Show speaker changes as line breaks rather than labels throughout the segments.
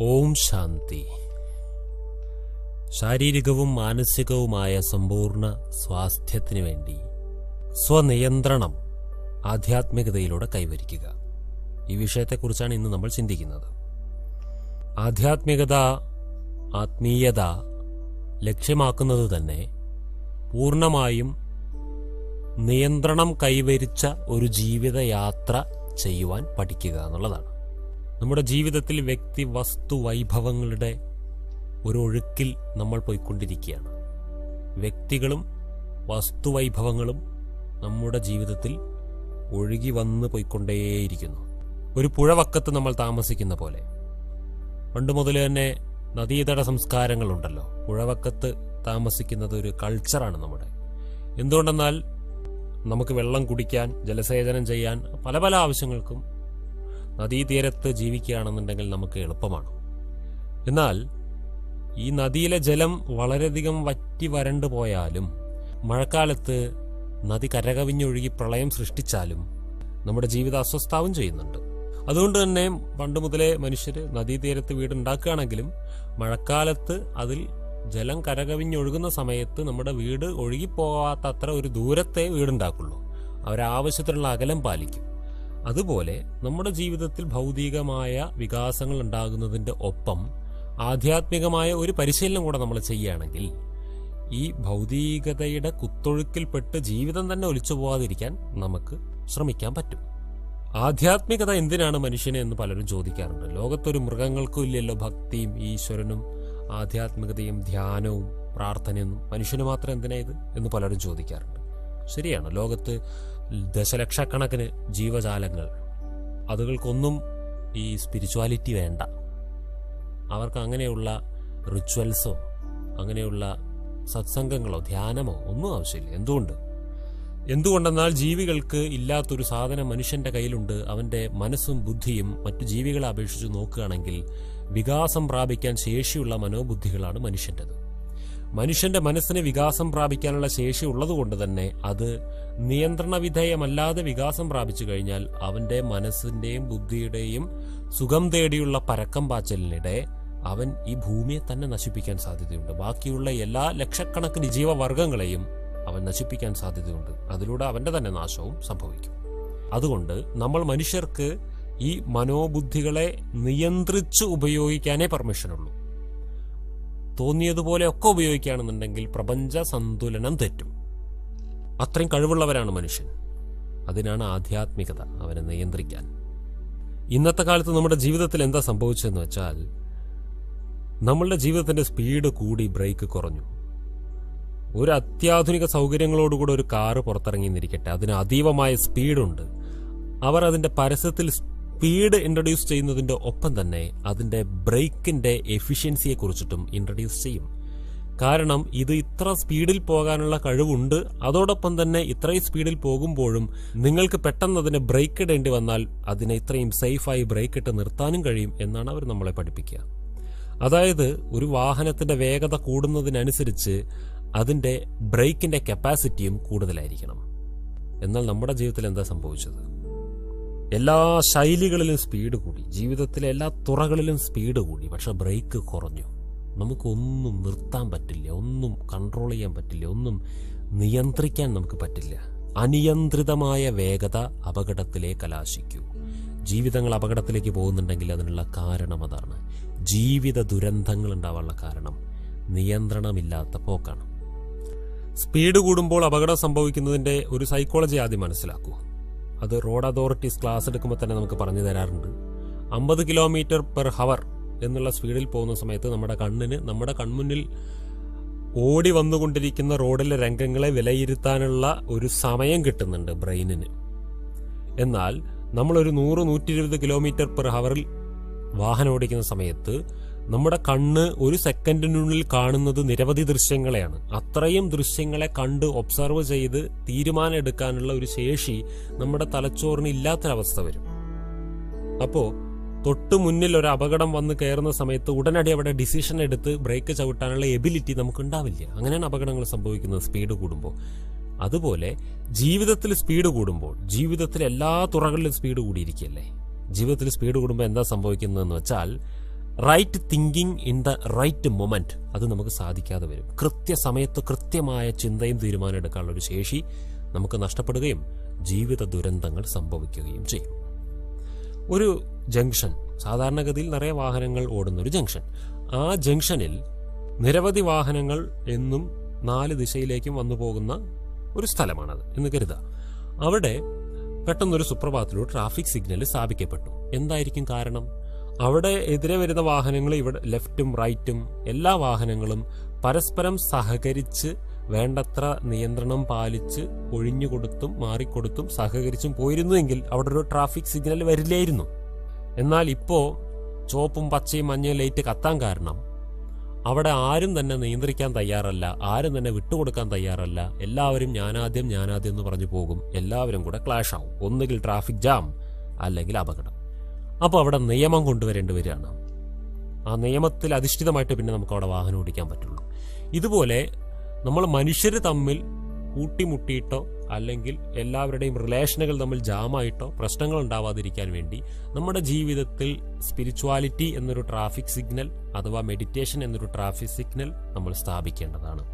ഓം ശാന്തി. ശാരീരികവും മാനസികവുമായ സമ്പൂർണ സ്വാസ്ഥ്യത്തിനു വേണ്ടി സ്വനിയന്ത്രണം ആധ്യാത്മികതയിലൂടെ കൈവരിക്കുക. ഈ വിഷയത്തെക്കുറിച്ചാണ് ഇന്ന് നമ്മൾ ചിന്തിക്കുന്നത്. ആധ്യാത്മികത ആത്മീയത ലക്ഷ്യമാക്കുന്നത് തന്നെ പൂർണമായും നിയന്ത്രണം കൈവരിച്ച ഒരു ജീവിതയാത്ര ചെയ്യുവാൻ പഠിക്കുക എന്നുള്ളതാണ്. നമ്മുടെ ജീവിതത്തിൽ വ്യക്തി വസ്തു വൈഭവങ്ങളുടെ ഒരു ഒഴുക്കിൽ നമ്മൾ പോയിക്കൊണ്ടിരിക്കുകയാണ്. വ്യക്തികളും വസ്തുവൈഭവങ്ങളും നമ്മുടെ ജീവിതത്തിൽ ഒഴുകി വന്ന് പോയിക്കൊണ്ടേയിരിക്കുന്നു. ഒരു പുഴവക്കത്ത് നമ്മൾ താമസിക്കുന്ന പോലെ. പണ്ട് മുതൽ തന്നെ നദീതട സംസ്കാരങ്ങളുണ്ടല്ലോ. പുഴവക്കത്ത് താമസിക്കുന്നത് ഒരു കൾച്ചറാണ് നമ്മുടെ. എന്തുകൊണ്ടെന്നാൽ നമുക്ക് വെള്ളം കുടിക്കാൻ ജലസേചനം ചെയ്യാൻ പല പല ആവശ്യങ്ങൾക്കും നദീതീരത്ത് ജീവിക്കുകയാണെന്നുണ്ടെങ്കിൽ നമുക്ക് എളുപ്പമാണ്. എന്നാൽ ഈ നദിയിലെ ജലം വളരെയധികം വറ്റി വരണ്ടു പോയാലും മഴക്കാലത്ത് നദി കരകവിഞ്ഞൊഴുകി പ്രളയം സൃഷ്ടിച്ചാലും നമ്മുടെ ജീവിത അസ്വസ്ഥാവും ചെയ്യുന്നുണ്ട്. അതുകൊണ്ട് തന്നെ പണ്ട് മുതലേ മനുഷ്യർ നദീതീരത്ത് വീടുണ്ടാക്കുകയാണെങ്കിലും മഴക്കാലത്ത് അതിൽ ജലം കരകവിഞ്ഞൊഴുകുന്ന സമയത്ത് നമ്മുടെ വീട് ഒഴുകിപ്പോകാത്ത അത്ര ഒരു ദൂരത്തെ വീടുണ്ടാക്കുള്ളൂ. അവരാവശ്യത്തിനുള്ള അകലം പാലിക്കും. അതുപോലെ നമ്മുടെ ജീവിതത്തിൽ ഭൗതികമായ വികാസങ്ങൾ ഉണ്ടാകുന്നതിന്റെ ഒപ്പം ആധ്യാത്മികമായ ഒരു പരിശീലനം കൂടെ നമ്മൾ ചെയ്യുകയാണെങ്കിൽ ഈ ഭൗതികതയുടെ കുത്തൊഴുക്കിൽപ്പെട്ട് ജീവിതം തന്നെ ഒലിച്ചു പോവാതിരിക്കാൻ നമുക്ക് ശ്രമിക്കാൻ പറ്റും. ആധ്യാത്മികത എന്തിനാണ് മനുഷ്യനെ എന്ന് പലരും ചോദിക്കാറുണ്ട്. ലോകത്തൊരു മൃഗങ്ങൾക്കും ഇല്ലല്ലോ ഭക്തിയും ഈശ്വരനും ആധ്യാത്മികതയും ധ്യാനവും പ്രാർത്ഥനയൊന്നും മനുഷ്യന് മാത്രം എന്തിനാ ഇത് എന്ന് പലരും ചോദിക്കാറുണ്ട്. ശരിയാണ്. ലോകത്ത് ദശലക്ഷക്കണക്കിന് ജീവജാലങ്ങൾ. അതുകൾക്കൊന്നും ഈ സ്പിരിച്വാലിറ്റി വേണ്ട. അവർക്ക് അങ്ങനെയുള്ള റിച്വൽസോ അങ്ങനെയുള്ള സത്സംഗങ്ങളോ ധ്യാനമോ ഒന്നും ആവശ്യമില്ല. എന്തുകൊണ്ട്? എന്തുകൊണ്ടെന്നാൽ ജീവികൾക്ക് ഇല്ലാത്തൊരു സാധനം മനുഷ്യന്റെ കയ്യിലുണ്ട്. അവന്റെ മനസ്സും ബുദ്ധിയും മറ്റു ജീവികളെ അപേക്ഷിച്ച് നോക്കുകയാണെങ്കിൽ വികാസം പ്രാപിക്കാൻ ശേഷിയുള്ള മനോബുദ്ധികളാണ് മനുഷ്യന്റേത്. മനുഷ്യന്റെ മനസ്സിന് വികാസം പ്രാപിക്കാനുള്ള ശേഷി ഉള്ളതുകൊണ്ട് തന്നെ അത് നിയന്ത്രണ വിധേയമല്ലാതെ വികാസം പ്രാപിച്ചു കഴിഞ്ഞാൽ അവന്റെ മനസ്സിന്റെയും ബുദ്ധിയുടെയും സുഖം തേടിയുള്ള പരക്കം പാച്ചലിനിടെ അവൻ ഈ ഭൂമിയെ തന്നെ നശിപ്പിക്കാൻ സാധ്യതയുണ്ട്. ബാക്കിയുള്ള എല്ലാ ലക്ഷക്കണക്കിന് ജീവവർഗങ്ങളെയും അവൻ നശിപ്പിക്കാൻ സാധ്യതയുണ്ട്. അതിലൂടെ അവന്റെ തന്നെ നാശവും സംഭവിക്കും. അതുകൊണ്ട് നമ്മൾ മനുഷ്യർക്ക് ഈ മനോബുദ്ധികളെ നിയന്ത്രിച്ച് ഉപയോഗിക്കാനേ പെർമിഷനുള്ളൂ തോന്നിയതുപോലെ ഒക്കെ ഉപയോഗിക്കുകയാണെന്നുണ്ടെങ്കിൽ പ്രപഞ്ച സന്തുലനം തെറ്റും. അത്രയും കഴിവുള്ളവരാണ് മനുഷ്യൻ. അതിനാണ് ആധ്യാത്മികത അവനെ നിയന്ത്രിക്കാൻ. ഇന്നത്തെ കാലത്ത് നമ്മുടെ ജീവിതത്തിൽ എന്താ സംഭവിച്ചതെന്ന് വെച്ചാൽ നമ്മളുടെ ജീവിതത്തിന്റെ സ്പീഡ് കൂടി ബ്രേക്ക് കുറഞ്ഞു. ഒരു അത്യാധുനിക സൗകര്യങ്ങളോടുകൂടെ ഒരു കാറ് പുറത്തിറങ്ങി നിന്നിരിക്കട്ടെ അതിന് അതീവമായ സ്പീഡുണ്ട് അവർ അതിന്റെ പരസ്യത്തിൽ സ്പീഡ് ഇൻട്രൊഡ്യൂസ് ചെയ്യുന്നതിന്റെ ഒപ്പം തന്നെ അതിന്റെ ബ്രേക്കിന്റെ എഫിഷ്യൻസിയെ കുറിച്ചിട്ടും ഇൻട്രൊഡ്യൂസ് ചെയ്യും. കാരണം ഇത് ഇത്ര സ്പീഡിൽ പോകാനുള്ള കഴിവുണ്ട്. അതോടൊപ്പം തന്നെ ഇത്രയും സ്പീഡിൽ പോകുമ്പോഴും നിങ്ങൾക്ക് പെട്ടെന്ന് അതിനെ ബ്രേക്ക് ഇടേണ്ടി വന്നാൽ അതിനെ ഇത്രയും സേഫായി ബ്രേക്ക് ഇട്ട് നിർത്താനും കഴിയും എന്നാണ് അവർ നമ്മളെ പഠിപ്പിക്കുക. അതായത് ഒരു വാഹനത്തിന്റെ വേഗത കൂടുന്നതിനനുസരിച്ച് അതിന്റെ ബ്രേക്കിന്റെ കപ്പാസിറ്റിയും കൂടുതലായിരിക്കണം. എന്നാൽ നമ്മുടെ ജീവിതത്തിൽ എന്താ സംഭവിച്ചത്? എല്ലാ ശൈലികളിലും സ്പീഡ് കൂടി. ജീവിതത്തിലെ എല്ലാ തുറകളിലും സ്പീഡ് കൂടി. പക്ഷെ ബ്രേക്ക് കുറഞ്ഞു. നമുക്കൊന്നും നിർത്താൻ പറ്റില്ല. ഒന്നും കൺട്രോൾ ചെയ്യാൻ പറ്റില്ല. ഒന്നും നിയന്ത്രിക്കാൻ നമുക്ക് പറ്റില്ല. അനിയന്ത്രിതമായ വേഗത അപകടത്തിലേ കലാശിക്കൂ. ജീവിതങ്ങൾ അപകടത്തിലേക്ക് പോകുന്നുണ്ടെങ്കിൽ അതിനുള്ള കാരണം അതാണ്. ജീവിത ദുരന്തങ്ങൾ ഉണ്ടാവാനുള്ള കാരണം നിയന്ത്രണമില്ലാത്ത പോക്കാണ്. സ്പീഡ് കൂടുമ്പോൾ അപകടം സംഭവിക്കുന്നതിന്റെ ഒരു സൈക്കോളജി ആദ്യം മനസ്സിലാക്കൂ. അത് റോഡ് അതോറിറ്റീസ് ക്ലാസ് എടുക്കുമ്പോൾ തന്നെ നമുക്ക് പറഞ്ഞു തരാറുണ്ട്. അമ്പത് കിലോമീറ്റർ പെർ ഹവർ എന്നുള്ള സ്പീഡിൽ പോകുന്ന സമയത്ത് നമ്മുടെ കണ്ണിന് നമ്മുടെ കൺമുന്നിൽ ഓടി വന്നുകൊണ്ടിരിക്കുന്ന റോഡിലെ രംഗങ്ങളെ വിലയിരുത്താനുള്ള ഒരു സമയം കിട്ടുന്നുണ്ട് ബ്രെയിനിന്. എന്നാൽ നമ്മളൊരു നൂറ് നൂറ്റി ഇരുപത് കിലോമീറ്റർ പെർ ഹവറിൽ വാഹനം ഓടിക്കുന്ന സമയത്ത് നമ്മുടെ കണ്ണ് ഒരു സെക്കൻഡിനുള്ളിൽ കാണുന്നത് നിരവധി ദൃശ്യങ്ങളെയാണ്. അത്രയും ദൃശ്യങ്ങളെ കണ്ട് ഒബ്സർവ് ചെയ്ത് തീരുമാനം എടുക്കാനുള്ള ഒരു ശേഷി നമ്മുടെ തലച്ചോറിന് ഇല്ലാത്തൊരവസ്ഥ വരും. അപ്പോ തൊട്ട് മുന്നിൽ ഒരു അപകടം വന്ന് കയറുന്ന സമയത്ത് ഉടനടി അവിടെ ഡിസിഷൻ എടുത്ത് ബ്രേക്ക് ചവിട്ടാനുള്ള എബിലിറ്റി നമുക്ക് ഉണ്ടാവില്ല അങ്ങനെയാണ് അപകടങ്ങൾ സംഭവിക്കുന്നത് സ്പീഡ് കൂടുമ്പോൾ. അതുപോലെ ജീവിതത്തിൽ സ്പീഡ് കൂടുമ്പോൾ ജീവിതത്തിൽ എല്ലാ തുറകളിലും സ്പീഡ് കൂടിയിരിക്കുകയല്ലേ? ജീവിതത്തിൽ സ്പീഡ് കൂടുമ്പോൾ എന്താ സംഭവിക്കുന്നതെന്ന് വെച്ചാൽ right thinking in the right moment അത് നമുക്ക് സാധിക്കാതെ വരും. കൃത്യസമയത്ത് കൃത്യമായ ചിന്തയും തീരുമാനം എടുക്കാനുള്ള ഒരു ശേഷി നമുക്ക് നഷ്ടപ്പെടുകയും ജീവിത ദുരന്തങ്ങൾ സംഭവിക്കുകയും ചെയ്യും. ഒരു ജംഗ്ഷൻ സാധാരണഗതിയിൽ നിറയെ വാഹനങ്ങൾ ഓടുന്ന ഒരു ജംഗ്ഷൻ. ആ ജംഗ്ഷനിൽ നിരവധി വാഹനങ്ങൾ എന്നും നാല് ദിശയിലേക്കും വന്നു പോകുന്ന ഒരു സ്ഥലമാണത് എന്ന് കരുതുക. അവിടെ പെട്ടെന്നൊരു സുപ്രഭാതത്തിലൂടെ ട്രാഫിക് സിഗ്നൽ സ്ഥാപിക്കപ്പെട്ടു. എന്തായിരിക്കും കാരണം? അവിടെ എതിരെ വരുന്ന വാഹനങ്ങൾ ഇവിടെ ലെഫ്റ്റും റൈറ്റും എല്ലാ വാഹനങ്ങളും പരസ്പരം സഹകരിച്ച് വേണ്ടത്ര നിയന്ത്രണം പാലിച്ച് ഒഴിഞ്ഞുകൊടുത്തും മാറിക്കൊടുത്തും സഹകരിച്ചും പോയിരുന്നുവെങ്കിൽ അവിടെ ഒരു ട്രാഫിക് സിഗ്നൽ വരില്ലായിരുന്നു. എന്നാൽ ഇപ്പോൾ ചുവപ്പും പച്ചയും മഞ്ഞയും ലൈറ്റ് കത്താൻ കാരണം അവിടെ ആരും തന്നെ നിയന്ത്രിക്കാൻ തയ്യാറല്ല ആരും തന്നെ വിട്ടുകൊടുക്കാൻ തയ്യാറല്ല. എല്ലാവരും ഞാനാദ്യം ഞാനാദ്യം എന്ന് പറഞ്ഞു പോകും. എല്ലാവരും കൂടെ ക്ലാഷ് ആവും. ഒന്നുകിൽ ട്രാഫിക് ജാം അല്ലെങ്കിൽ അപകടം. അപ്പോൾ അവിടെ നിയമം കൊണ്ടുവരേണ്ടി വരികയാണ്. ആ നിയമത്തിൽ അധിഷ്ഠിതമായിട്ട് പിന്നെ നമുക്ക് അവിടെ വാഹനം ഓടിക്കാൻ പറ്റുള്ളൂ. ഇതുപോലെ നമ്മൾ മനുഷ്യർ തമ്മിൽ കൂട്ടിമുട്ടിയിട്ടോ അല്ലെങ്കിൽ എല്ലാവരുടെയും റിലേഷനുകൾ തമ്മിൽ ജാമായിട്ടോ പ്രശ്നങ്ങൾ ഉണ്ടാവാതിരിക്കാൻ വേണ്ടി നമ്മുടെ ജീവിതത്തിൽ സ്പിരിച്വാലിറ്റി എന്നൊരു ട്രാഫിക് സിഗ്നൽ അഥവാ മെഡിറ്റേഷൻ എന്നൊരു ട്രാഫിക് സിഗ്നൽ നമ്മൾ സ്ഥാപിക്കേണ്ടതാണ്.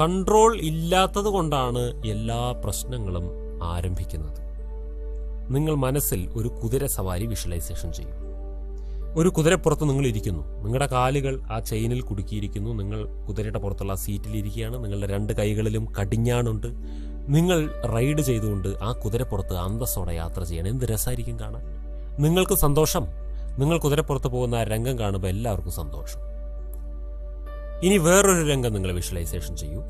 കൺട്രോൾ ഇല്ലാത്തത് കൊണ്ടാണ് എല്ലാ പ്രശ്നങ്ങളും ആരംഭിക്കുന്നത്. നിങ്ങൾ മനസ്സിൽ ഒരു കുതിര സവാരി വിഷ്വലൈസേഷൻ ചെയ്യും. ഒരു കുതിരപ്പുറത്ത് നിങ്ങൾ ഇരിക്കുന്നു. നിങ്ങളുടെ കാലുകൾ ആ ചെയിനിൽ കുടുക്കിയിരിക്കുന്നു. നിങ്ങൾ കുതിരയുടെ പുറത്തുള്ള സീറ്റിൽ ഇരിക്കുകയാണ്. നിങ്ങളുടെ രണ്ട് കൈകളിലും കടിഞ്ഞാണുണ്ട്. നിങ്ങൾ റൈഡ് ചെയ്തുകൊണ്ട് ആ കുതിരപ്പുറത്ത് അന്തസ്സോടെ യാത്ര ചെയ്യണം. എന്ത് രസമായിരിക്കും കാണാൻ? നിങ്ങൾക്ക് സന്തോഷം. നിങ്ങൾ കുതിരപ്പുറത്ത് പോകുന്ന ആ രംഗം കാണുമ്പോൾ എല്ലാവർക്കും സന്തോഷം. ഇനി വേറൊരു രംഗം നിങ്ങൾ വിഷ്വലൈസേഷൻ ചെയ്യൂ.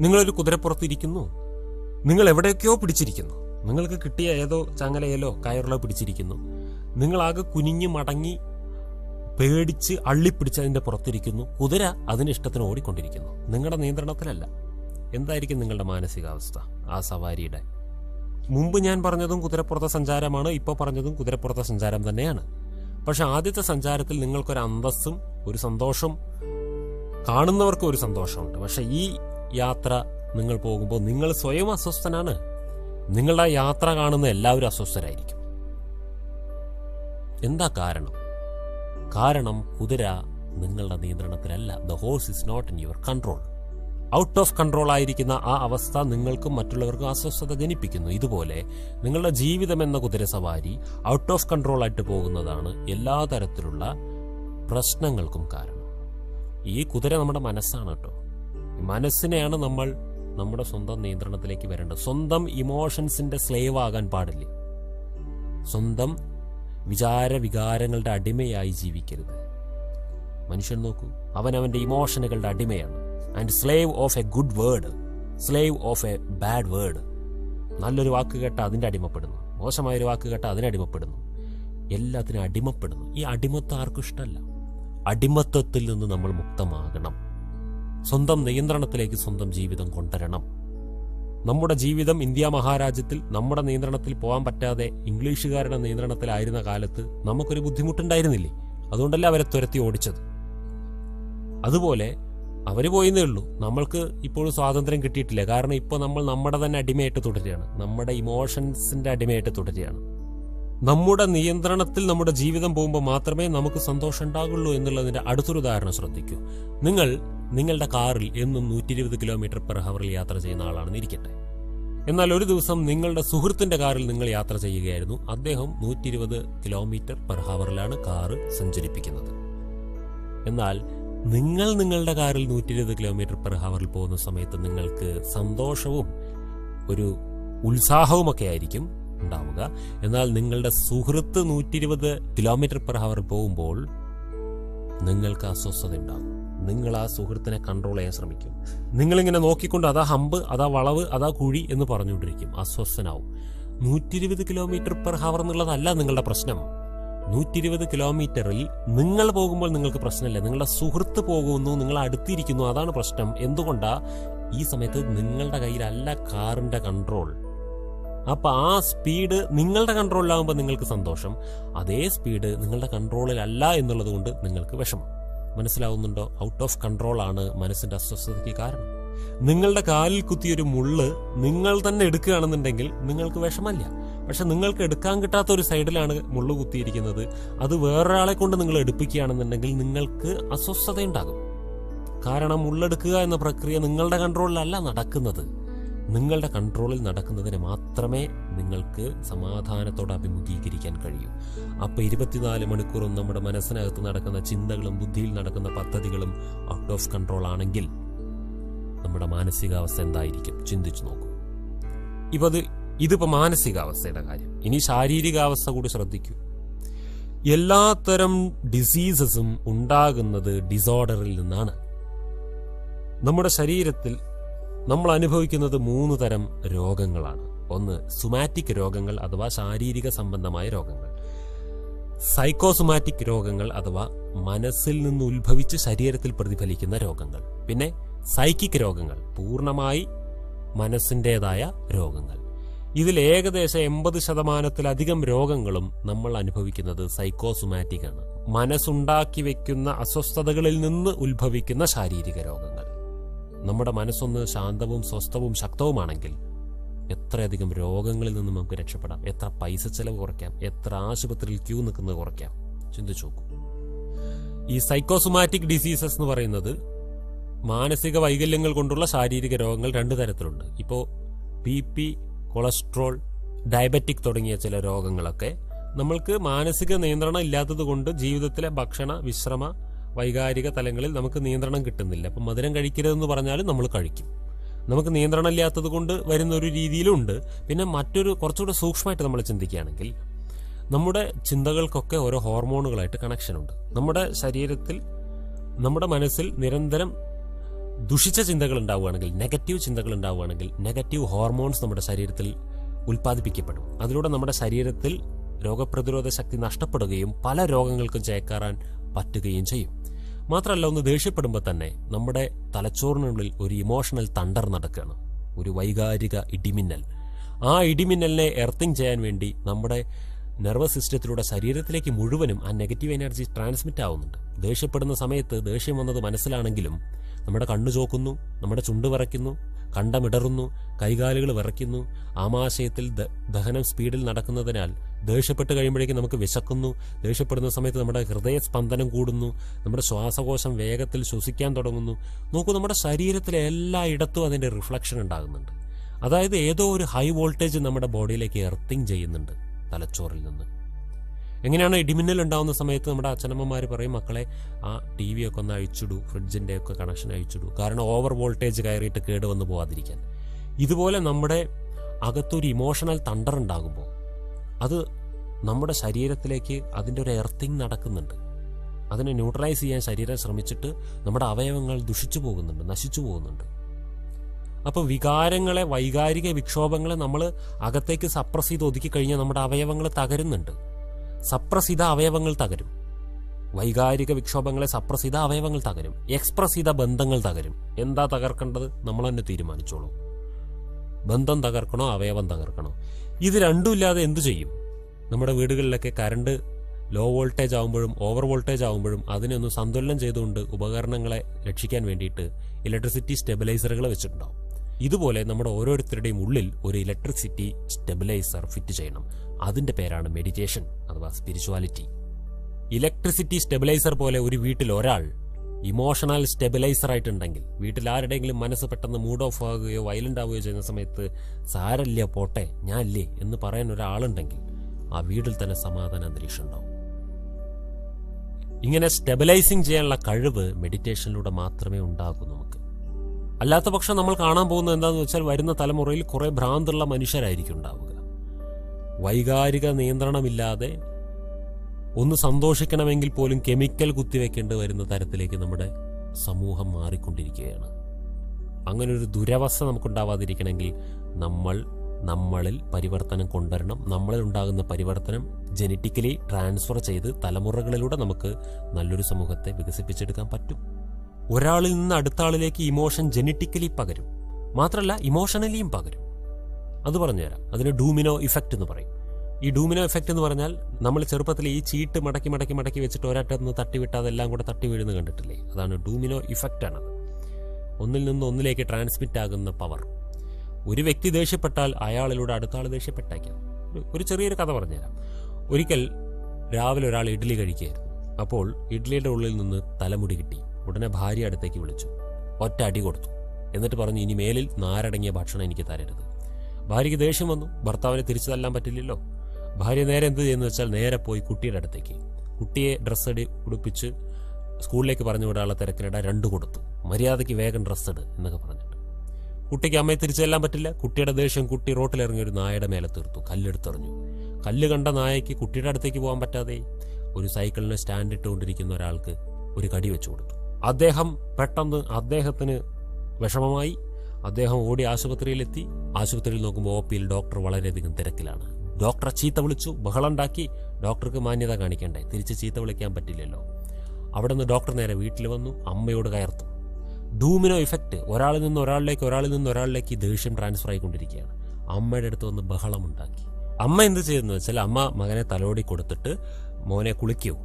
നിങ്ങളൊരു കുതിരപ്പുറത്ത് ഇരിക്കുന്നു. നിങ്ങൾ എവിടെയൊക്കെയോ പിടിച്ചിരിക്കുന്നു. നിങ്ങൾക്ക് കിട്ടിയ ഏതോ ചങ്ങലയിലോ കയറിലോ പിടിച്ചിരിക്കുന്നു. നിങ്ങളാകെ കുനിഞ്ഞു മടങ്ങി പേടിച്ച് അള്ളിപ്പിടിച്ച് അതിന്റെ പുറത്തിരിക്കുന്നു. കുതിര അതിന് ഇഷ്ടത്തിന് ഓടിക്കൊണ്ടിരിക്കുന്നു. നിങ്ങളുടെ നിയന്ത്രണത്തിലല്ല. എന്തായിരിക്കും നിങ്ങളുടെ മാനസികാവസ്ഥ ആ സവാരിയുടെ? മുമ്പ് ഞാൻ പറഞ്ഞതും കുതിരപ്പുറത്തെ സഞ്ചാരമാണ് ഇപ്പോൾ പറഞ്ഞതും കുതിരപ്പുറത്തെ സഞ്ചാരം തന്നെയാണ്. പക്ഷെ ആദ്യത്തെ സഞ്ചാരത്തിൽ നിങ്ങൾക്കൊരു അന്തസ്സും ഒരു സന്തോഷം കാണുന്നവർക്ക് ഒരു സന്തോഷമുണ്ട്. പക്ഷെ ഈ യാത്ര നിങ്ങൾ പോകുമ്പോൾ നിങ്ങൾ സ്വയം അസ്വസ്ഥനാണ്. നിങ്ങളുടെ യാത്ര കാണുന്ന എല്ലാവരും അസ്വസ്ഥരായിരിക്കും. എന്താ കാരണം? കാരണം കുതിര നിങ്ങളുടെ നിയന്ത്രണത്തിലല്ല. The horse is not in your control out of control ആയിരിക്കുന്ന ആ അവസ്ഥ നിങ്ങൾക്കും മറ്റുള്ളവർക്കും അസ്വസ്ഥത ജനിപ്പിക്കുന്നു. ഇതുപോലെ നിങ്ങളുടെ ജീവിതം എന്ന കുതിര സവാരി ഔട്ട് ഓഫ് കൺട്രോൾ ആയിട്ട് പോകുന്നതാണ് എല്ലാ തരത്തിലുള്ള പ്രശ്നങ്ങൾക്കും കാരണം. ഈ കുതിര നമ്മുടെ മനസ്സാണ് കേട്ടോ. മനസ്സിനെയാണ് നമ്മൾ നമ്മുടെ സ്വന്തം നിയന്ത്രണത്തിലേക്ക് വരേണ്ടത് സ്വന്തം ഇമോഷൻസിന്റെ സ്ലേവ് ആകാൻ പാടില്ല? സ്വന്തം വിചാര വികാരങ്ങളുടെ അടിമയായി ജീവിക്കരുത്. മനുഷ്യൻ നോക്കൂ അവൻ അവന്റെ ഇമോഷനുകളുടെ അടിമയാണ്. And slave of a good word slave of a bad word നല്ലൊരു വാക്ക് കേട്ട അതിന്റെ അടിമപ്പെടുന്നു. മോശമായൊരു വാക്ക് കേട്ട അതിനടിമപ്പെടുന്നു എല്ലാത്തിനും അടിമപ്പെടുന്നു. ഈ അടിമത്വം ആർക്കും ഇഷ്ടമല്ല അടിമത്വത്തിൽ നിന്ന് നമ്മൾ മുക്തമാകണം. സ്വന്തം നിയന്ത്രണത്തിലേക്ക് സ്വന്തം ജീവിതം കൊണ്ടുവരണം. നമ്മുടെ ജീവിതം ഇന്ത്യ മഹാരാജ്യത്തിൽ നമ്മുടെ നിയന്ത്രണത്തിൽ പോകാൻ പറ്റാതെ ഇംഗ്ലീഷുകാരുടെ നിയന്ത്രണത്തിലായിരുന്ന കാലത്ത് നമുക്കൊരു ബുദ്ധിമുട്ടുണ്ടായിരുന്നില്ലേ? അതുകൊണ്ടല്ല അവരെ തുരത്തി ഓടിച്ചത്. അതുപോലെ അവർ പോയെന്നേ ഉള്ളൂ. നമ്മൾക്ക് ഇപ്പോഴും സ്വാതന്ത്ര്യം കിട്ടിയിട്ടില്ല. കാരണം ഇപ്പോൾ നമ്മൾ നമ്മുടെ തന്നെ അടിമയായിട്ട് തുടരുകയാണ്. നമ്മുടെ ഇമോഷൻസിന്റെ അടിമയായിട്ട് തുടരുകയാണ്. നമ്മുടെ നിയന്ത്രണത്തിൽ നമ്മുടെ ജീവിതം പോകുമ്പോൾ മാത്രമേ നമുക്ക് സന്തോഷം ഉണ്ടാകുള്ളൂ എന്നുള്ളതിന്റെ അടുത്തൊരു ഉദാഹരണം ശ്രദ്ധിക്കൂ. നിങ്ങൾ നിങ്ങളുടെ കാറിൽ എന്നും നൂറ്റി ഇരുപത് കിലോമീറ്റർ പെർ ഹവറിൽ യാത്ര ചെയ്യുന്ന ആളാണെന്ന് ഇരിക്കട്ടെ. എന്നാൽ ഒരു ദിവസം നിങ്ങളുടെ സുഹൃത്തിന്റെ കാറിൽ നിങ്ങൾ യാത്ര ചെയ്യുകയായിരുന്നു. അദ്ദേഹം നൂറ്റി ഇരുപത് കിലോമീറ്റർ പെർ ഹവറിലാണ് കാറ് സഞ്ചരിപ്പിക്കുന്നത്. എന്നാൽ നിങ്ങൾ നിങ്ങളുടെ കാറിൽ നൂറ്റി ഇരുപത് കിലോമീറ്റർ പെർ ഹവറിൽ പോകുന്ന സമയത്ത് നിങ്ങൾക്ക് സന്തോഷവും ഒരു ഉത്സാഹവുമൊക്കെ ആയിരിക്കും ഉണ്ടാവുക. എന്നാൽ നിങ്ങളുടെ സുഹൃത്ത് നൂറ്റി ഇരുപത് കിലോമീറ്റർ പെർ ഹവർ പോകുമ്പോൾ നിങ്ങൾക്ക് അസ്വസ്ഥത ഉണ്ടാകും നിങ്ങൾ ആ സുഹൃത്തിനെ കൺട്രോൾ ചെയ്യാൻ ശ്രമിക്കും. നിങ്ങളിങ്ങനെ നോക്കിക്കൊണ്ട് അതാ ഹമ്പ് അതാ വളവ് അതാ കുഴി എന്ന് പറഞ്ഞുകൊണ്ടിരിക്കും. അസ്വസ്ഥനാവും. നൂറ്റി ഇരുപത് കിലോമീറ്റർ പെർ ഹവർ എന്നുള്ളതല്ല നിങ്ങളുടെ പ്രശ്നം. നൂറ്റി ഇരുപത് കിലോമീറ്ററിൽ നിങ്ങൾ പോകുമ്പോൾ നിങ്ങൾക്ക് പ്രശ്നമില്ല. നിങ്ങളുടെ സുഹൃത്ത് പോകുന്നു നിങ്ങൾ അടുത്തിരിക്കുന്നു അതാണ് പ്രശ്നം. എന്തുകൊണ്ടാ? ഈ സമയത്ത് നിങ്ങളുടെ കയ്യിലല്ല കാറിന്റെ കൺട്രോൾ അപ്പൊ ആ സ്പീഡ് നിങ്ങളുടെ കൺട്രോളിലാകുമ്പോൾ നിങ്ങൾക്ക് സന്തോഷം. അതേ സ്പീഡ് നിങ്ങളുടെ കൺട്രോളിലല്ല എന്നുള്ളത് കൊണ്ട് നിങ്ങൾക്ക് വിഷമം. മനസ്സിലാവുന്നുണ്ടോ? ഔട്ട് ഓഫ് കൺട്രോൾ ആണ് മനസ്സിന്റെ അസ്വസ്ഥതയ്ക്ക് കാരണം. നിങ്ങളുടെ കാലിൽ കുത്തിയൊരു മുള്ള് നിങ്ങൾ തന്നെ എടുക്കുകയാണെന്നുണ്ടെങ്കിൽ നിങ്ങൾക്ക് വിഷമല്ല പക്ഷെ നിങ്ങൾക്ക് എടുക്കാൻ കിട്ടാത്ത ഒരു സൈഡിലാണ് മുള്ള് കുത്തിയിരിക്കുന്നത്. അത് വേറൊരാളെ കൊണ്ട് നിങ്ങൾ എടുപ്പിക്കുകയാണെന്നുണ്ടെങ്കിൽ നിങ്ങൾക്ക് അസ്വസ്ഥതയുണ്ടാകും. കാരണം മുള്ളെടുക്കുക എന്ന പ്രക്രിയ നിങ്ങളുടെ കൺട്രോളിലല്ല നടക്കുന്നത്. നിങ്ങളുടെ കൺട്രോളിൽ നടക്കുന്നതിനെ മാത്രമേ നിങ്ങൾക്ക് സമാധാനത്തോടെ അഭിമുഖീകരിക്കാൻ കഴിയൂ. അപ്പോൾ ഇരുപത്തിനാല് മണിക്കൂറും നമ്മുടെ മനസ്സിനകത്ത് നടക്കുന്ന ചിന്തകളും ബുദ്ധിയിൽ നടക്കുന്ന പദ്ധതികളും ഔട്ട് ഓഫ് കൺട്രോൾ ആണെങ്കിൽ നമ്മുടെ മാനസികാവസ്ഥ എന്തായിരിക്കും? ചിന്തിച്ചു നോക്കൂ. ഇപ്പൊ അത് ഇതിപ്പോൾ മാനസികാവസ്ഥയുടെ കാര്യം. ഇനി ശാരീരികാവസ്ഥ കൂടി ശ്രദ്ധിക്കൂ. എല്ലാത്തരം ഡിസീസസും ഉണ്ടാകുന്നത് ഡിസോർഡറിൽ നിന്നാണ്. നമ്മുടെ ശരീരത്തിൽ നമ്മൾ അനുഭവിക്കുന്നത് മൂന്ന് തരം രോഗങ്ങളാണ്. ഒന്ന് സുമാറ്റിക് രോഗങ്ങൾ അഥവാ ശാരീരിക സംബന്ധമായ രോഗങ്ങൾ. സൈക്കോസുമാറ്റിക് രോഗങ്ങൾ അഥവാ മനസ്സിൽ നിന്ന് ഉത്ഭവിച്ച് ശരീരത്തിൽ പ്രതിഫലിക്കുന്ന രോഗങ്ങൾ. പിന്നെ സൈക്കിക് രോഗങ്ങൾ പൂർണമായി മനസ്സിന്റെതായ രോഗങ്ങൾ. ഇതിൽ ഏകദേശം എൺപത് ശതമാനത്തിലധികം രോഗങ്ങളും നമ്മൾ അനുഭവിക്കുന്നത് സൈക്കോസുമാറ്റിക് ആണ്. മനസ്സുണ്ടാക്കി വെക്കുന്ന അസ്വസ്ഥതകളിൽ നിന്ന് ഉത്ഭവിക്കുന്ന ശാരീരിക രോഗങ്ങൾ. നമ്മുടെ മനസ്സൊന്ന് ശാന്തവും സ്വസ്ഥവും ശക്തവുമാണെങ്കിൽ എത്രയധികം രോഗങ്ങളിൽ നിന്ന് നമുക്ക് രക്ഷപ്പെടാം. എത്ര പൈസ ചെലവ് കുറയ്ക്കാം. എത്ര ആശുപത്രിയിൽ ക്യൂ നിൽക്കുന്നത് കുറയ്ക്കാം. ചിന്തിച്ചു നോക്കൂ. ഈ സൈക്കോസൊമാറ്റിക് ഡിസീസസ് എന്ന് പറയുന്നത് മാനസിക വൈകല്യങ്ങൾ കൊണ്ടുള്ള ശാരീരിക രോഗങ്ങൾ രണ്ട് തരത്തിലുണ്ട്. ഇപ്പോൾ ബി പി കൊളസ്ട്രോൾ ഡയബറ്റിക് തുടങ്ങിയ ചില രോഗങ്ങളൊക്കെ നമ്മൾക്ക് മാനസിക നിയന്ത്രണം ഇല്ലാത്തത് കൊണ്ട് ജീവിതത്തിലെ ഭക്ഷണ വിശ്രമ വൈകാരിക തലങ്ങളിൽ നമുക്ക് നിയന്ത്രണം കിട്ടുന്നില്ല. അപ്പം മധുരം കഴിക്കരുതെന്ന് പറഞ്ഞാലും നമ്മൾ കഴിക്കും. നമുക്ക് നിയന്ത്രണം ഇല്ലാത്തത് കൊണ്ട് വരുന്ന ഒരു രീതിയിലുണ്ട്. പിന്നെ മറ്റൊരു കുറച്ചുകൂടെ സൂക്ഷ്മമായിട്ട് നമ്മൾ ചിന്തിക്കുകയാണെങ്കിൽ നമ്മുടെ ചിന്തകൾക്കൊക്കെ ഓരോ ഹോർമോണുകളായിട്ട് കണക്ഷൻ ഉണ്ട്. നമ്മുടെ ശരീരത്തിൽ നമ്മുടെ മനസ്സിൽ നിരന്തരം ദുഷിച്ച ചിന്തകൾ ഉണ്ടാവുകയാണെങ്കിൽ നെഗറ്റീവ് ചിന്തകൾ ഉണ്ടാവുകയാണെങ്കിൽ നെഗറ്റീവ് ഹോർമോൺസ് നമ്മുടെ ശരീരത്തിൽ ഉൽപ്പാദിപ്പിക്കപ്പെടും. അതിലൂടെ നമ്മുടെ ശരീരത്തിൽ രോഗപ്രതിരോധ ശക്തി നഷ്ടപ്പെടുകയും പല രോഗങ്ങൾക്കും ചേക്കാറാൻ പറ്റുകയും ചെയ്യും. മാത്രമല്ല ഒന്ന് ദേഷ്യപ്പെടുമ്പോൾ തന്നെ നമ്മുടെ തലച്ചോറിനുള്ളിൽ ഒരു ഇമോഷണൽ തണ്ടർ നടക്കുകയാണ് ഒരു വൈകാരിക ഇടിമിന്നൽ. ആ ഇടിമിന്നലിനെ എർത്തിങ് ചെയ്യാൻ വേണ്ടി നമ്മുടെ നെർവസ് സിസ്റ്റത്തിലൂടെ ശരീരത്തിലേക്ക് മുഴുവനും ആ നെഗറ്റീവ് എനർജി ട്രാൻസ്മിറ്റ് ആവുന്നുണ്ട്. ദേഷ്യപ്പെടുന്ന സമയത്ത് ദേഷ്യം വന്നത് മനസ്സിലാണെങ്കിലും നമ്മുടെ കണ്ണു ചോക്കുന്നു നമ്മുടെ ചുണ്ട് വിറയ്ക്കുന്നു കണ്ടമിടറുന്നു കൈകാലുകൾ വിറയ്ക്കുന്നു ആമാശയത്തിൽ ദഹനം സ്പീഡിൽ നടക്കുന്നതിനാൽ ദേഷ്യപ്പെട്ട് കഴിയുമ്പോഴേക്കും നമുക്ക് വിശക്കുന്നു ദേഷ്യപ്പെടുന്ന സമയത്ത് നമ്മുടെ ഹൃദയ സ്പന്ദനം കൂടുന്നു നമ്മുടെ ശ്വാസകോശം വേഗത്തിൽ ശ്വസിക്കാൻ തുടങ്ങുന്നു. നോക്കൂ നമ്മുടെ ശരീരത്തിലെ എല്ലായിടത്തും അതിന്റെ റിഫ്ലക്ഷൻ ഉണ്ടാകുന്നുണ്ട്. അതായത് ഏതോ ഒരു ഹൈ വോൾട്ടേജ് നമ്മുടെ ബോഡിയിലേക്ക് എർത്തിങ് ചെയ്യുന്നുണ്ട്. തലച്ചോറിൽ നിന്ന്. എങ്ങനെയാണ് ഇടിമിന്നൽ ഉണ്ടാകുന്ന സമയത്ത് നമ്മുടെ അച്ഛനമ്മമാർ പറയും മക്കളെ ആ ടി വി ഒക്കെ ഒന്ന് അഴിച്ചിടൂ ഫ്രിഡ്ജിന്റെ ഒക്കെ കണക്ഷൻ അഴിച്ചിടൂ. കാരണം ഓവർ വോൾട്ടേജ് കയറിയിട്ട് കേട് വന്ന് പോവാതിരിക്കാൻ. ഇതുപോലെ നമ്മുടെ അകത്തൊരു ഇമോഷണൽ തണ്ടർ ഉണ്ടാകുമ്പോൾ അത് നമ്മുടെ ശരീരത്തിലേക്ക് അതിന്റെ ഒരു എർത്തിങ് നടക്കുന്നുണ്ട്. അതിനെ ന്യൂട്രലൈസ് ചെയ്യാൻ ശരീരം ശ്രമിച്ചിട്ട് നമ്മുടെ അവയവങ്ങൾ ദുഷിച്ചു പോകുന്നുണ്ട് നശിച്ചു പോകുന്നുണ്ട്. അപ്പോൾ വികാരങ്ങളെ വൈകാരിക വിക്ഷോഭങ്ങളെ നമ്മൾ അകത്തേക്ക് സപ്രസ് ചെയ്ത് ഒതുക്കി കഴിഞ്ഞാൽ നമ്മുടെ അവയവങ്ങൾ തകരുന്നുണ്ട്. സപ്രസ് ചെയ്ത അവയവങ്ങൾ തകരും. വൈകാരിക വിക്ഷോഭങ്ങളെ സപ്രസ് ചെയ്ത അവയവങ്ങൾ തകരും. എക്സ്പ്രസ് ചെയ്ത ബന്ധങ്ങൾ തകരും. എന്താ തകർക്കേണ്ടത്? നമ്മൾ തന്നെ തീരുമാനിച്ചോളൂ. ബന്ധം തകർക്കണോ അവയവം തകർക്കണോ? ഇത് രണ്ടും ഇല്ലാതെ എന്തു ചെയ്യും? നമ്മുടെ വീടുകളിലൊക്കെ കറണ്ട് ലോ വോൾട്ടേജ് ആകുമ്പോഴും ഓവർ വോൾട്ടേജ് ആകുമ്പോഴും അതിനെ ഒന്ന് സന്തുലനം ചെയ്തുകൊണ്ട് ഉപകരണങ്ങളെ രക്ഷിക്കാൻ വേണ്ടിയിട്ട് ഇലക്ട്രിസിറ്റി സ്റ്റെബിലൈസറുകൾ വെച്ചിട്ടുണ്ടാവും. ഇതുപോലെ നമ്മുടെ ഓരോരുത്തരുടെയും ഉള്ളിൽ ഒരു ഇലക്ട്രിസിറ്റി സ്റ്റെബിലൈസർ ഫിറ്റ് ചെയ്യണം. അതിന്റെ പേരാണ് മെഡിറ്റേഷൻ അഥവാ സ്പിരിച്വാലിറ്റി ഇലക്ട്രിസിറ്റി സ്റ്റെബിലൈസർ പോലെ ഒരു വീട്ടിൽ ഒരാൾ ഇമോഷണൽ സ്റ്റെബിലൈസർ ആയിട്ടുണ്ടെങ്കിൽ വീട്ടിൽ ആരുടെയെങ്കിലും മനസ്സ് പെട്ടെന്ന് മൂഡ് ഓഫ് ആകുകയോ വയലന്റ് ആവുകയോ ചെയ്യുന്ന സമയത്ത് സാരല്ല പോട്ടെ ഞാൻ അല്ലേ എന്ന് പറയാൻ ഒരാളുണ്ടെങ്കിൽ ആ വീട്ടിൽ തന്നെ സമാധാന അന്തരീക്ഷം ഉണ്ടാവും. ഇങ്ങനെ സ്റ്റെബിലൈസിങ് ചെയ്യാനുള്ള കഴിവ് മെഡിറ്റേഷനിലൂടെ മാത്രമേ ഉണ്ടാകൂ നമുക്ക്. അല്ലാത്ത പക്ഷം നമ്മൾ കാണാൻ പോകുന്നത് എന്താണെന്ന് വെച്ചാൽ വരുന്ന തലമുറയിൽ കുറേ ഭ്രാന്തുള്ള മനുഷ്യരായിരിക്കും ഉണ്ടാവുക. വൈകാരിക നിയന്ത്രണമില്ലാതെ ഒന്ന് സന്തോഷിക്കണമെങ്കിൽ പോലും കെമിക്കൽ കുത്തിവെക്കേണ്ടി വരുന്ന തരത്തിലേക്ക് നമ്മുടെ സമൂഹം മാറിക്കൊണ്ടിരിക്കുകയാണ്. അങ്ങനെ ഒരു ദുരവസ്ഥ നമുക്കുണ്ടാവാതിരിക്കണമെങ്കിൽ നമ്മൾ നമ്മളിൽ പരിവർത്തനം കൊണ്ടുവരണം. നമ്മളിൽ ഉണ്ടാകുന്ന പരിവർത്തനം ജനറ്റിക്കലി ട്രാൻസ്ഫർ ചെയ്ത് തലമുറകളിലൂടെ നമുക്ക് നല്ലൊരു സമൂഹത്തെ വികസിപ്പിച്ചെടുക്കാൻ പറ്റും. ഒരാളിൽ നിന്ന് അടുത്ത ആളിലേക്ക് ഇമോഷൻ ജനറ്റിക്കലി പകരും. മാത്രമല്ല ഇമോഷണലിയും പകരും. അത് പറഞ്ഞുതരാം. അതിന് ഡൂമിനോ ഇഫക്റ്റ് എന്ന് പറയും. ഈ ഡൂമിനോ ഇഫക്റ്റ് എന്ന് പറഞ്ഞാൽ നമ്മൾ ചെറുപ്പത്തിൽ ഈ ചീട്ട് മടക്കി മടക്കി മടക്കി വെച്ചിട്ട് ഒരറ്റത്ത് തട്ടിവിട്ട് അതെല്ലാം കൂടെ തട്ടി വീഴുന്ന കണ്ടിട്ടില്ലേ? അതാണ് ഡൂമിനോ ഇഫക്റ്റ് ആണത്. ഒന്നിൽ നിന്ന് ഒന്നിലേക്ക് ട്രാൻസ്മിറ്റ് ആകുന്ന പവർ ഒരു വ്യക്തി ദേഷ്യപ്പെട്ടാൽ അയാളിലൂടെ അടുത്ത ആൾ ദേഷ്യപ്പെട്ടേക്കാം ഒരു ചെറിയൊരു കഥ പറഞ്ഞുതരാം. ഒരിക്കൽ രാവിലെ ഒരാൾ ഇഡ്ഡലി കഴിക്കുകയായിരുന്നു. അപ്പോൾ ഇഡ്ഡലിയുടെ ഉള്ളിൽ നിന്ന് തലമുടി കിട്ടി. ഉടനെ ഭാര്യ അടുത്തേക്ക് വിളിച്ചു. ഒറ്റ അടി കൊടുത്തു. എന്നിട്ട് പറഞ്ഞു ഇനി മേലിൽ നാരടങ്ങിയ ഭക്ഷണം എനിക്ക് തരരുത്. ഭാര്യയ്ക്ക് ദേഷ്യം വന്നു. ഭർത്താവിനെ തിരിച്ചു തല്ലാൻ പറ്റില്ലല്ലോ. ഭാര്യ നേരെ എന്ത് ചെയ്യുന്നു വെച്ചാൽ നേരെ പോയി കുട്ടിയുടെ അടുത്തേക്ക്. കുട്ടിയെ ഡ്രസ്സ് അടി ഉടുപ്പിച്ച് സ്കൂളിലേക്ക് പറഞ്ഞു വിടാനുള്ള തിരക്കിലിടാൻ രണ്ട് കൊടുത്തു. മര്യാദയ്ക്ക് വേഗം ഡ്രസ്സ് ഇട് എന്നൊക്കെ പറഞ്ഞിട്ട്. കുട്ടിക്ക് അമ്മയെ തിരിച്ചു ചെല്ലാൻ പറ്റില്ല. കുട്ടിയുടെ ദേഷ്യം കുട്ടി റോട്ടിലിറങ്ങി ഒരു നായയുടെ മേലെ തീർത്തു. കല്ലെടുത്തെറിഞ്ഞു. കല്ല് കണ്ട നായയ്ക്ക് കുട്ടിയുടെ അടുത്തേക്ക് പോകാൻ പറ്റാതെ ഒരു സൈക്കിളിന് സ്റ്റാൻഡ് ഇട്ടുകൊണ്ടിരിക്കുന്ന ഒരാൾക്ക് ഒരു കടി വെച്ചു കൊടുത്തു. അദ്ദേഹം പെട്ടെന്ന് അദ്ദേഹത്തിന് വിഷമമായി. അദ്ദേഹം ഓടി ആശുപത്രിയിലെത്തി. ആശുപത്രിയിൽ നോക്കുമ്പോൾ ഒ പിയിൽ ഡോക്ടർ വളരെയധികം തിരക്കിലാണ്. ഡോക്ടറെ ചീത്ത വിളിച്ചു ബഹളമുണ്ടാക്കി. ഡോക്ടർക്ക് മാന്യത കാണിക്കണ്ടേ? തിരിച്ച് ചീത്ത വിളിക്കാൻ പറ്റില്ലല്ലോ. അവിടെ നിന്ന് ഡോക്ടർ നേരെ വീട്ടിൽ വന്നു അമ്മയോട് കയർത്തു. ഡൂമിനോ ഇഫക്റ്റ് ഒരാളിൽ നിന്ന് ഒരാളിലേക്ക് ഒരാളിൽ നിന്ന് ഒരാളിലേക്ക് ദേഷ്യം ട്രാൻസ്ഫർ ആയിക്കൊണ്ടിരിക്കുകയാണ്. അമ്മയുടെ അടുത്ത് വന്ന് ബഹളമുണ്ടാക്കി. അമ്മ എന്ത് ചെയ്തെന്ന് വെച്ചാൽ അമ്മ മകനെ തലോടി കൊടുത്തിട്ട് മോനെ കുളിക്കൂ.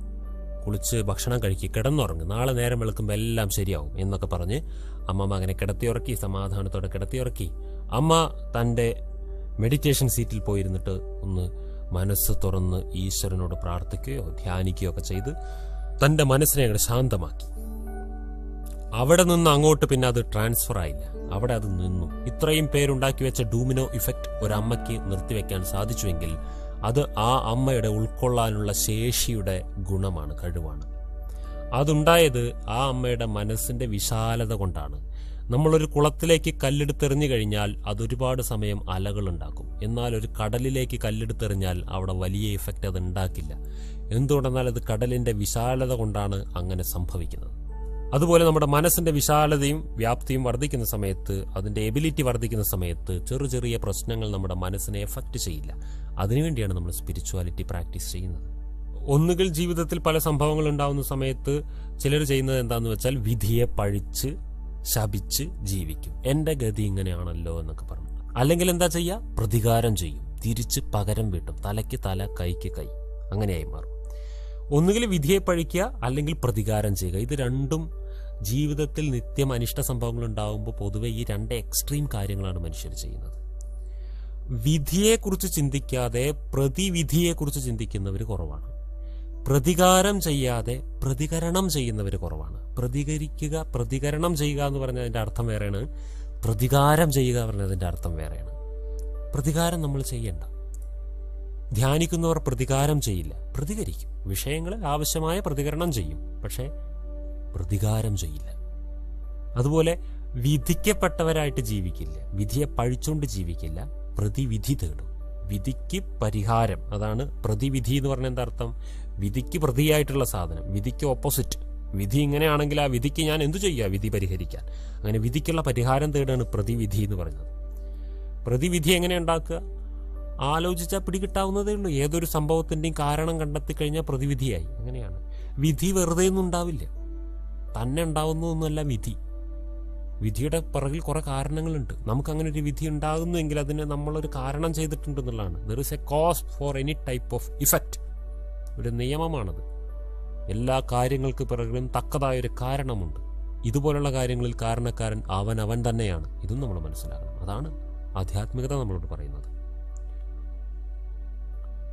കുളിച്ച് ഭക്ഷണം കഴിക്കുക കിടന്നുറങ്ങും. നാളെ നേരം വെളുക്കുമ്പോൾ എല്ലാം ശരിയാവും എന്നൊക്കെ പറഞ്ഞ് അമ്മ മകനെ കിടത്തിയുറക്കി സമാധാനത്തോടെ കിടത്തിയുറക്കി. അമ്മ തന്റെ മെഡിറ്റേഷൻ സീറ്റിൽ പോയിരുന്നിട്ട് ഒന്ന് മനസ്സ് തുറന്ന് ഈശ്വരനോട് പ്രാർത്ഥിക്കുകയോ ധ്യാനിക്കുകയോ ഒക്കെ ചെയ്ത് തന്റെ മനസ്സിനെ അങ്ങനെ ശാന്തമാക്കി. അവിടെ നിന്ന് അങ്ങോട്ട് പിന്നെ അത് ട്രാൻസ്ഫർ ആയില്ല. അവിടെ അത് നിന്നു. ഇത്രയും പേരുണ്ടാക്കി വെച്ച ഡൂമിനോ ഇഫക്റ്റ് ഒരമ്മയ്ക്ക് നിർത്തിവെക്കാൻ സാധിച്ചുവെങ്കിൽ അത് ആ അമ്മയുടെ ഉൾക്കൊള്ളാനുള്ള ശേഷിയുടെ ഗുണമാണ് കഴിവാണ്. അതുണ്ടായത് ആ അമ്മയുടെ മനസ്സിന്റെ വിശാലത കൊണ്ടാണ്. നമ്മളൊരു കുളത്തിലേക്ക് കല്ലെടുത്തെറിഞ്ഞു കഴിഞ്ഞാൽ അതൊരുപാട് സമയം അലകൾ ഉണ്ടാക്കും എന്നാൽ ഒരു കടലിലേക്ക് കല്ലെടുത്തെറിഞ്ഞാൽ അവിടെ വലിയ ഇഫക്റ്റ് അത് ഉണ്ടാക്കില്ല. എന്തുകൊണ്ടെന്നാൽ അത് കടലിന്റെ വിശാലത കൊണ്ടാണ് അങ്ങനെ സംഭവിക്കുന്നത്. അതുപോലെ നമ്മുടെ മനസ്സിന്റെ വിശാലതയും വ്യാപ്തിയും വർദ്ധിക്കുന്ന സമയത്ത് അതിന്റെ എബിലിറ്റി വർദ്ധിക്കുന്ന സമയത്ത് ചെറു ചെറിയ പ്രശ്നങ്ങൾ നമ്മുടെ മനസ്സിനെ എഫക്റ്റ് ചെയ്യില്ല. അതിനുവേണ്ടിയാണ് നമ്മൾ സ്പിരിച്വാലിറ്റി പ്രാക്ടീസ് ചെയ്യുന്നത്. ഒന്നുകിൽ ജീവിതത്തിൽ പല സംഭവങ്ങൾ ഉണ്ടാവുന്ന സമയത്ത് ചിലർ ചെയ്യുന്നത് എന്താന്ന് വെച്ചാൽ വിധിയെ പഴിച്ച് ശപിച്ച് ജീവിക്കും. എന്റെ ഗതി ഇങ്ങനെയാണല്ലോ എന്നൊക്കെ പറഞ്ഞു. അല്ലെങ്കിൽ എന്താ ചെയ്യുക? പ്രതികാരം ചെയ്യും. തിരിച്ച് പകരം വീട്ടും. തലയ്ക്ക് തല കൈക്ക് കൈ. അങ്ങനെയായി മാറും. ഒന്നുകിൽ വിധിയെ പഴിക്കുക അല്ലെങ്കിൽ പ്രതികാരം ചെയ്യുക. ഇത് രണ്ടും ജീവിതത്തിൽ നിത്യം അനിഷ്ട സംഭവങ്ങൾ ഉണ്ടാകുമ്പോൾ പൊതുവെ ഈ രണ്ട് എക്സ്ട്രീം കാര്യങ്ങളാണ് മനുഷ്യർ ചെയ്യുന്നത്. വിധിയെക്കുറിച്ച് ചിന്തിക്കാതെ പ്രതിവിധിയെക്കുറിച്ച് ചിന്തിക്കുന്നവർ കുറവാണ്. പ്രതികാരം ചെയ്യാതെ പ്രതികരണം ചെയ്യുന്നവർ കുറവാണ്. പ്രതികരിക്കുക പ്രതികരണം ചെയ്യുക എന്ന് പറഞ്ഞതിന്റെ അർത്ഥം വേറെയാണ്. പ്രതികാരം ചെയ്യുക എന്ന് പറഞ്ഞതിന്റെ അർത്ഥം വേറെയാണ്. പ്രതികാരം നമ്മൾ ചെയ്യണ്ട. ധ്യാനിക്കുന്നവർ പ്രതികാരം ചെയ്യില്ല. പ്രതികരിക്കും. വിഷയങ്ങളിൽ ആവശ്യമായ പ്രതികരണം ചെയ്യും. പക്ഷേ പ്രതികാരം ചെയ്യില്ല. അതുപോലെ വിധിക്കപ്പെട്ടവരായിട്ട് ജീവിക്കില്ല. വിധിയെ പഴിച്ചുകൊണ്ട് ജീവിക്കില്ല. പ്രതിവിധി തേടും. വിധിക്ക് പരിഹാരം. അതാണ് പ്രതിവിധി എന്ന് പറഞ്ഞ എന്താ അർത്ഥം? വിധിക്ക് പ്രതിയായിട്ടുള്ള സാധനം. വിധിക്ക് ഓപ്പോസിറ്റ് വിധി ഇങ്ങനെയാണെങ്കിൽ ആ വിധിക്ക് ഞാൻ എന്തു ചെയ്യുക? വിധി പരിഹരിക്കാൻ. അങ്ങനെ വിധിക്കുള്ള പരിഹാരം തേടാണ് പ്രതിവിധി എന്ന് പറയുന്നത്. പ്രതിവിധി എങ്ങനെ ഉണ്ടാക്കുക? ആലോചിച്ചാൽ പിടികിട്ടാവുന്നതേ ഉള്ളൂ. ഏതൊരു സംഭവത്തിന്റെയും കാരണം കണ്ടെത്തി കഴിഞ്ഞാൽ പ്രതിവിധിയായി. അങ്ങനെയാണ്. വിധി വെറുതെ ഒന്നും ഉണ്ടാവില്ല. തന്നെ ഉണ്ടാവുന്നതൊന്നുമല്ല വിധി. വിധിയുടെ പിറകിൽ കുറെ കാരണങ്ങളുണ്ട്. നമുക്കങ്ങനെ ഒരു വിധി ഉണ്ടാകുന്നുവെങ്കിൽ അതിന് നമ്മളൊരു കാരണം ചെയ്തിട്ടുണ്ട് എന്നുള്ളതാണ്. There is a cause for any type of effect ഒരു നിയമമാണത്. എല്ലാ കാര്യങ്ങൾക്ക് പിറകിലും തക്കതായൊരു കാരണമുണ്ട്. ഇതുപോലുള്ള കാര്യങ്ങളിൽ കാരണക്കാരൻ അവൻ അവൻ തന്നെയാണ്. ഇതും നമ്മൾ മനസ്സിലാക്കണം. അതാണ് ആധ്യാത്മികത നമ്മളോട് പറയുന്നത്.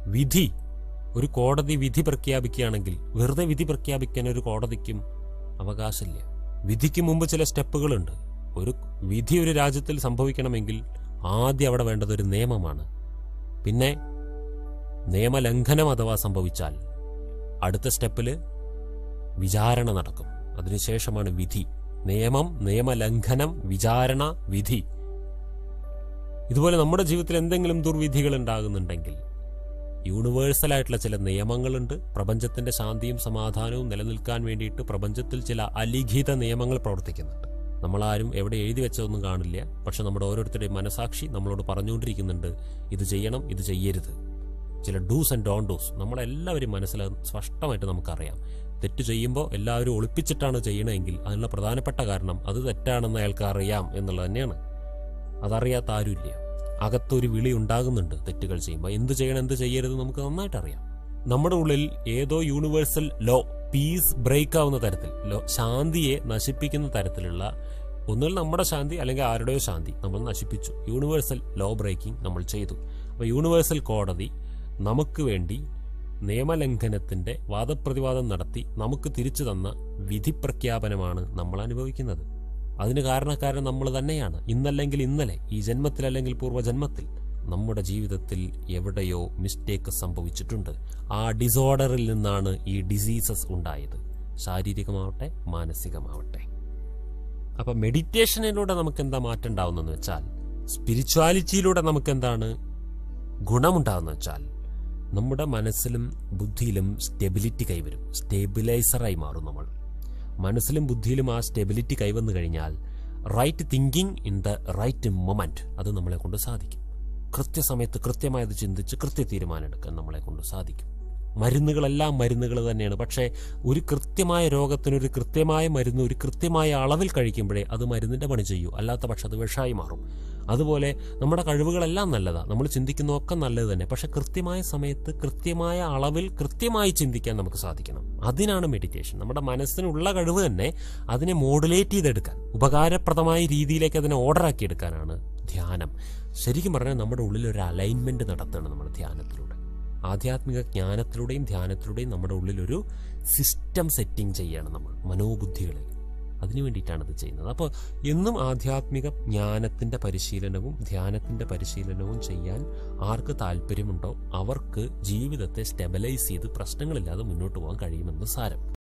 വിധി. ഒരു കോടതി വിധി പ്രഖ്യാപിക്കുകയാണെങ്കിൽ വെറുതെ വിധി പ്രഖ്യാപിക്കാൻ ഒരു കോടതിക്കും അവകാശമില്ല. വിധിക്ക് മുമ്പ് ചില സ്റ്റെപ്പുകളുണ്ട്. ഒരു വിധി ഒരു രാജ്യത്തിൽ സംഭവിക്കണമെങ്കിൽ ആദ്യം അവിടെ വേണ്ടത് ഒരു നിയമമാണ്. പിന്നെ നിയമലംഘനം അഥവാ സംഭവിച്ചാൽ അടുത്ത സ്റ്റെപ്പിൽ വിചാരണ നടക്കും. അതിനുശേഷമാണ് വിധി. നിയമം നിയമലംഘനം വിചാരണ വിധി. ഇതുപോലെ നമ്മുടെ ജീവിതത്തിൽ എന്തെങ്കിലും ദുർവിധികൾ ഉണ്ടാകുന്നുണ്ടെങ്കിൽ യൂണിവേഴ്സൽ ആയിട്ടുള്ള ചില നിയമങ്ങളുണ്ട്. പ്രപഞ്ചത്തിന്റെ ശാന്തിയും സമാധാനവും നിലനിൽക്കാൻ വേണ്ടിയിട്ട് പ്രപഞ്ചത്തിൽ ചില അലിഖിത നിയമങ്ങൾ പ്രവർത്തിക്കുന്നുണ്ട്. നമ്മളാരും എവിടെ എഴുതി വെച്ചതൊന്നും കാണില്ല. പക്ഷെ നമ്മുടെ ഓരോരുത്തരുടെയും മനസാക്ഷി നമ്മളോട് പറഞ്ഞുകൊണ്ടിരിക്കുന്നുണ്ട് ഇത് ചെയ്യണം ഇത് ചെയ്യരുത്. ചില ഡൂസ് ആൻഡ് ഡോൺ ഡൂസ് നമ്മളെല്ലാവരും മനസ്സിൽ സ്പഷ്ടമായിട്ട് നമുക്കറിയാം. തെറ്റ് ചെയ്യുമ്പോൾ എല്ലാവരും ഒളിപ്പിച്ചിട്ടാണ് ചെയ്യണമെങ്കിൽ അതിനുള്ള പ്രധാനപ്പെട്ട കാരണം അത് തെറ്റാണെന്ന് അയാൾക്ക് അറിയാം എന്നുള്ളത് തന്നെയാണ്. അതറിയാത്ത ആരുമില്ല. അകത്തൊരു വിളി ഉണ്ടാകുന്നുണ്ട് തെറ്റുകൾ ചെയ്യുമ്പോൾ. എന്ത് ചെയ്യണം എന്ത് ചെയ്യരുത് നമുക്ക് നന്നായിട്ട് അറിയാം. നമ്മുടെ ഉള്ളിൽ ഏതോ യൂണിവേഴ്സൽ ലോ പീസ് ബ്രേക്ക് ആവുന്ന തരത്തിൽ ലോ ശാന്തിയെ നശിപ്പിക്കുന്ന തരത്തിലുള്ള ഒന്നുകിൽ നമ്മുടെ ശാന്തി അല്ലെങ്കിൽ ആരുടെയോ ശാന്തി നമ്മൾ നശിപ്പിച്ചു. യൂണിവേഴ്സൽ ലോ ബ്രേക്കിംഗ് നമ്മൾ ചെയ്തു. അപ്പോൾ യൂണിവേഴ്സൽ കോടതി നമുക്ക് വേണ്ടി നിയമലംഘനത്തിന്റെ വാദപ്രതിവാദം നടത്തി നമുക്ക് തിരിച്ചു തന്ന വിധി പ്രഖ്യാപനമാണ് നമ്മൾ അനുഭവിക്കുന്നത്. അതിന് കാരണക്കാരൻ നമ്മൾ തന്നെയാണ്. ഇന്നല്ലെങ്കിൽ ഇന്നലെ ഈ ജന്മത്തിൽ അല്ലെങ്കിൽ പൂർവജന്മത്തിൽ നമ്മുടെ ജീവിതത്തിൽ എവിടെയോ മിസ്റ്റേക്ക് സംഭവിച്ചിട്ടുണ്ട്. ആ ഡിസോർഡറിൽ നിന്നാണ് ഈ ഡിസീസസ് ഉണ്ടായത്. ശാരീരികമാവട്ടെ മാനസികമാവട്ടെ. അപ്പം മെഡിറ്റേഷനിലൂടെ നമുക്ക് എന്താ മാറ്റം ഉണ്ടാവുന്നതെന്ന് വെച്ചാൽ സ്പിരിച്വാലിറ്റിയിലൂടെ നമുക്ക് എന്താണ് ഗുണമുണ്ടാകുന്ന വെച്ചാൽ നമ്മുടെ മനസ്സിലും ബുദ്ധിയിലും സ്റ്റെബിലിറ്റി കൈവരും. സ്റ്റേബിലൈസറായി മാറും നമ്മൾ. മനസ്സിലും ബുദ്ധിയിലും ആ സ്റ്റെബിലിറ്റി കൈവന്നു കഴിഞ്ഞാൽ right thinking in the right moment അത് നമ്മളെ കൊണ്ട് സാധിക്കും. കൃത്യസമയത്ത് കൃത്യമായത് ചിന്തിച്ച് കൃത്യ തീരുമാനം എടുക്കാൻ നമ്മളെ കൊണ്ട് സാധിക്കും. മരുന്നുകളെല്ലാം മരുന്നുകൾ തന്നെയാണ്. പക്ഷേ ഒരു കൃത്യമായ രോഗത്തിനൊരു കൃത്യമായ മരുന്ന് ഒരു കൃത്യമായ അളവിൽ കഴിക്കുമ്പോഴേ അത് മരുന്നിന്റെ പണി ചെയ്യൂ. അല്ലാത്ത പക്ഷേ അത് വിഷമായി മാറും. അതുപോലെ നമ്മുടെ കഴിവുകളെല്ലാം നല്ലതാണ് നമ്മൾ ചിന്തിക്കുന്നതൊക്കെ നല്ലത് തന്നെ. പക്ഷെ കൃത്യമായ സമയത്ത് കൃത്യമായ അളവിൽ കൃത്യമായി ചിന്തിക്കാൻ നമുക്ക് സാധിക്കണം. അതിനാണ് മെഡിറ്റേഷൻ നമ്മുടെ മനസ്സിനുള്ള കഴിവ് തന്നെ അതിനെ മോഡുലേറ്റ് ചെയ്തെടുക്കാൻ ഉപകാരപ്രദമായ രീതിയിലേക്ക് അതിനെ ഓർഡറാക്കി എടുക്കാനാണ് ധ്യാനം. ശരിക്കും പറഞ്ഞാൽ നമ്മുടെ ഉള്ളിൽ ഒരു അലൈൻമെന്റ് നടത്തുകയാണ് നമ്മൾ ധ്യാനത്തിലൂടെ. ആധ്യാത്മിക ജ്ഞാനത്തിലൂടെയും ധ്യാനത്തിലൂടെയും നമ്മുടെ ഉള്ളിൽ ഒരു സിസ്റ്റം സെറ്റിംഗ് ചെയ്യാണ് നമ്മൾ മനോബുദ്ധികളിൽ അതിനു വേണ്ടിയിട്ടാണ് ഇത് ചെയ്യുന്നത്. അപ്പോൾ എന്നും ആധ്യാത്മിക ജ്ഞാനത്തിന്റെ പരിശീലനവും ധ്യാനത്തിന്റെ പരിശീലനവും ചെയ്യാൻ ആർക്ക് താല്പര്യമുണ്ടോ അവർക്ക് ജീവിതത്തെ സ്റ്റെബിലൈസ് ചെയ്ത് പ്രശ്നങ്ങളില്ലാതെ മുന്നോട്ട് പോകാൻ കഴിയുമെന്ന് സാരം.